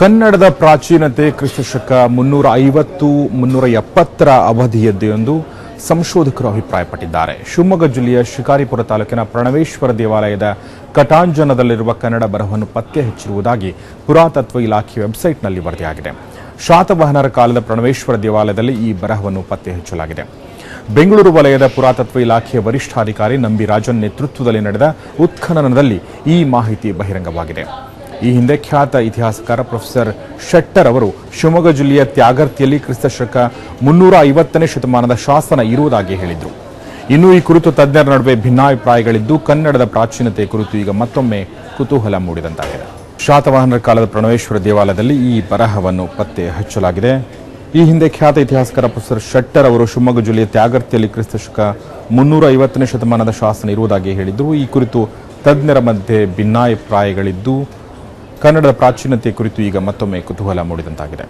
ಕನ್ನಡದ ಪ್ರಾಚೀನತೆ ಕ್ರಿಸ್ತಶಕ ಮುನ್ನೂರ ಐವತ್ತು, ಮುನ್ನೂರ ಎಪ್ಪತ್ತರ ಅವಧಿಯದ್ದು ಎಂದು ಸಂಶೋಧಕರು ಅಭಿಪ್ರಾಯಪಟ್ಟಿದ್ದಾರೆ. ಶಿವಮೊಗ್ಗ ಜಿಲ್ಲೆಯ ಶಿಕಾರಿಪುರ ತಾಲೂಕಿನ ಪ್ರಣವೇಶ್ವರ ದೇವಾಲಯದ ಕಟಾಂಜನದಲ್ಲಿರುವ ಕನ್ನಡ ಬರಹವನ್ನು ಪತ್ತೆ ಹಚ್ಚಿರುವುದಾಗಿ ಪುರಾತತ್ವ ಇಲಾಖೆ ವೆಬ್ಸೈಟ್ನಲ್ಲಿ ವರದಿಯಾಗಿದೆ. ಶಾತವಾಹನರ ಕಾಲದ ಪ್ರಣವೇಶ್ವರ ದೇವಾಲಯದಲ್ಲಿ ಈ ಬರಹವನ್ನು ಪತ್ತೆ ಹಚ್ಚಲಾಗಿದೆ ಬೆಂಗಳೂರು ವಲಯದ ಪುರಾತತ್ವ ಇಲಾಖೆಯ ವರಿಷ್ಠಾಧಿಕಾರಿ ನಂಬಿ ರಾಜನ್ ನೇತೃತ್ವದಲ್ಲಿ ನಡೆದ ಉತ್ಖನನದಲ್ಲಿ ಈ ಮಾಹಿತಿ ಬಹಿರಂಗವಾಗಿದೆ. ಈ ಹಿಂದೆ ಖ್ಯಾತ ಇತಿಹಾಸಕಾರ ಪ್ರೊಫೆಸರ್ ಶೆಟ್ಟರ್ ಅವರು ಶಿವಮೊಗ್ಗ ಜಿಲ್ಲೆಯ ತ್ಯಾಗರ್ತಿಯಲ್ಲಿ ಕ್ರಿಸ್ತಶಕ ಮುನ್ನೂರ ಐವತ್ತನೇ ಶತಮಾನದ ಶಾಸನ ಇರುವುದಾಗಿ ಹೇಳಿದರು. ಇನ್ನು ಈ ಕುರಿತು ತಜ್ಞರ ನಡುವೆ ಭಿನ್ನಾಭಿಪ್ರಾಯಗಳಿದ್ದು, ಕನ್ನಡದ ಪ್ರಾಚೀನತೆ ಕುರಿತು ಈಗ ಮತ್ತೊಮ್ಮೆ ಕುತೂಹಲ ಮೂಡಿದಂತಾಗಿದೆ. ಶಾತವಾಹನರ ಕಾಲದ ಪ್ರಣವೇಶ್ವರ ದೇವಾಲಯದಲ್ಲಿ ಈ ಬರಹವನ್ನು ಪತ್ತೆ ಹಚ್ಚಲಾಗಿದೆ. ಈ ಹಿಂದೆ ಖ್ಯಾತ ಇತಿಹಾಸಕಾರ ಪ್ರೊಫೆಸರ್ ಶೆಟ್ಟರ್ ಅವರು ಶಿವಮೊಗ್ಗ ಜಿಲ್ಲೆಯ ತ್ಯಾಗರ್ತಿಯಲ್ಲಿ ಕ್ರಿಸ್ತಶಕ ಮುನ್ನೂರ ಐವತ್ತನೇ ಶತಮಾನದ ಶಾಸನ ಇರುವುದಾಗಿ ಹೇಳಿದ್ದು ಈ ಕುರಿತು ತಜ್ಞರ ಮಧ್ಯೆ ಭಿನ್ನಾಭಿಪ್ರಾಯಗಳಿದ್ದು ಕನ್ನಡದ ಪ್ರಾಚೀನತೆ ಕುರಿತು ಈಗ ಮತ್ತೊಮ್ಮೆ ಕುತೂಹಲ ಮೂಡಿದಂತಾಗಿದೆ.